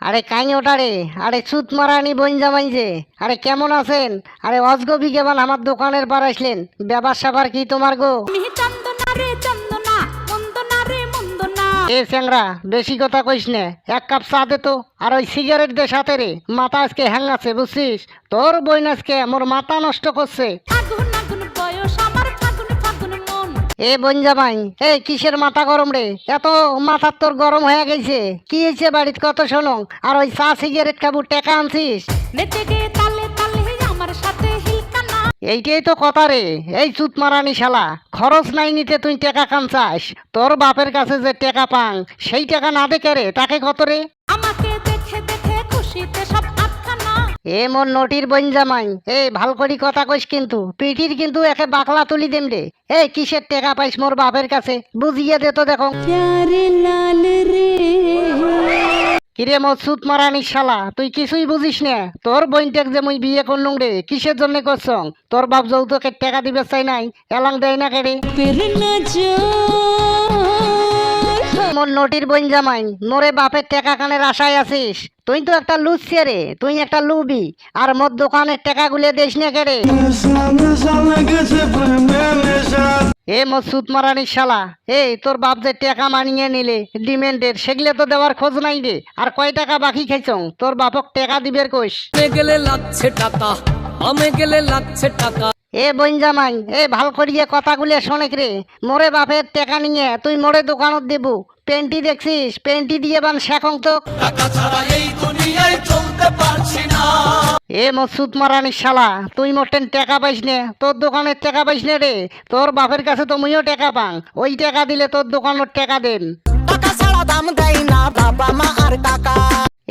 আরে কাই ওটারে আরে সুত মারানি বইন জামাইছে আরে কেমন আছেন? আরে অজগবি কেমন আমার দোকানের পার আসলেন ব্যাপার স্যাপার কি তোমার গো? এ স্যাংরা বেশি কথা কইস না এক কাপ চা দে তো আর ওই সিগারেট দে সাথে রে মাথা আজকে হ্যাং আছে বুঝছিস? তোর বইন আজকে মোর মাথা নষ্ট করছে। এ বইন জামাই এই কিসের মাথা গরম রে? এত মাথার তোর গরম হয়ে গেছে। কি হয়েছে বাড়ির কত শোনো। আর ওই চা সিগারেট খাব টেকা আনছিস? এইটাই তো কথা রে। এই চুত মারানি শালা। খরচ নাই নিতে তুই টাকা কাম চাস তোর বাপের কাছে যে টাকা পাং সেই টাকা না দেখে রে তাকে কত রে? আমাকে দেখে দেখে খুশিতে সব এ মোর নটির বইন জামাই এই ভালো করি কথা কইস কিন্তু পিঠির কিন্তু একে বাকলা তুলি দেম রে। এই কিসের টাকা পাইস মোর বাপের কাছে বুঝিয়ে দে তো দেখো। কিরে মোর সুত মারানি শালা তুই কিছুই বুঝিস না। তোর বইনটাক যে মুই বিয়ে করলুম রে কিসের জন্য করছং? তোর বাপ যৌতুকের টাকা দিবে চাই নাই এলাং দেয় না কেড়ে নটির বইন জামাই মোরে বাপের টাকা কানের আশায় আছিস? তুই তো একটা লুচ্ছে রে, তুই একটা লুবি, আর মোর দোকানের টাকা গুলে দিস না কেড়ে এ মোর সুত মারানি শালা, এই তোর বাপ যে টাকা মানিয়ে নিলে, ডিমেন্ডের, সেগুলো তো দেওয়ার খোঁজ নাই রে, আর কয় টাকা বাকি খাইছং? তোর বাপক টাকা দিবের আমে গেলে লাগছে টাকা আমে গেলে লাগছে টাকা এ বইন জামাই, এ ভালো করিয়ে কথাগুলো শোনেক রে, মোরে বাপের টাকা নিয়ে তুই মোরে দোকানত দেবু পেন্টি দেখছিস? পেন্টি দিয়ে বান শেখং তো। এ মসুদ মারানি শালা তুই মোটেন টাকা পাইস নে তোর দোকানের টাকা পাইস নে রে তোর বাপের কাছে তো মুইও টাকা পাং ওই টাকা দিলে তোর দোকানের টাকা দেন। টাকা ছাড়া দাম দেয় না বাবা মা আর টাকা।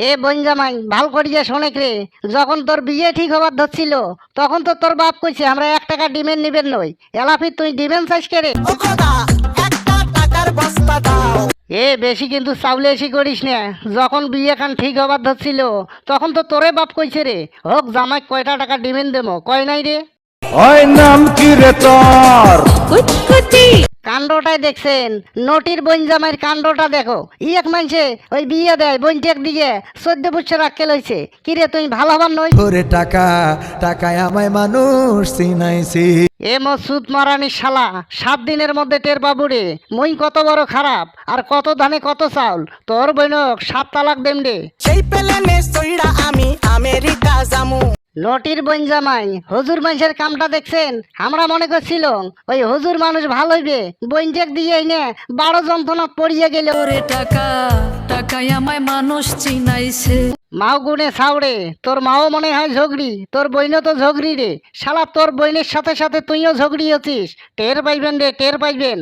এ বনজামাই ভালো করিয়া শোনেক রে যখন তোর বিয়ে ঠিক হবার ধরছিল তখন তো তোর বাপ কইছে আমরা এক টাকা ডিমেন্ড নিবেন নই। এলাফি তুই ডিমেন্ড চাইস কে রে? এ বেশি কিন্তু চাউলে এসি করিস না। যখন বিয়ে খান ঠিক হবার ধরছিল তখন তো তোরে বাপ কইছে রে। হোক জামাই কয়টা টাকা ডিমেন্ড দেবো কয় নাই রে? ওই নাম কি রে তোর? কাণ্ডটাই দেখছেন নটির বইন জামাইয়ের কাণ্ডটা দেখো। ই এক মানছে ওই বিয়ে দেয় বইনটেক দিয়ে চোদ্দ বছর আক্কেল হয়েছে কিরে তুই ভালো হবার নই? ওরে টাকা টাকায় আমায় মানুষ চিনাইছি। এ মসুদ মারানি শালা সাত দিনের মধ্যে টের বাবু রে। মই কত বড় খারাপ আর কত ধানে কত চাউল। তোর বইনক সাত তালাক দেম রে। সেই প্লেনে সইড়া আমি আমেরিকা যামু নটির বইন জামাই হজুর মানুষের কামটা দেখছেন? আমরা মনে করছিল ওই হজুর মানুষ ভালো হইবে। বইনটেক দিয়ে নে বারো যন্ত্রণা পড়িয়ে গেল। ওরে টাকা টাকায় আমায় মানুষ চিনাইছে। মাও গুনে সাউরে তোর মাও মনে হয় ঝগড়ি, তোর বইনও তো ঝগড়ি রে। শালা, তোর বইনের সাথে সাথে তুইও ঝগড়ি হচ্ছিস টের পাইবেন রে, টের পাইবেন।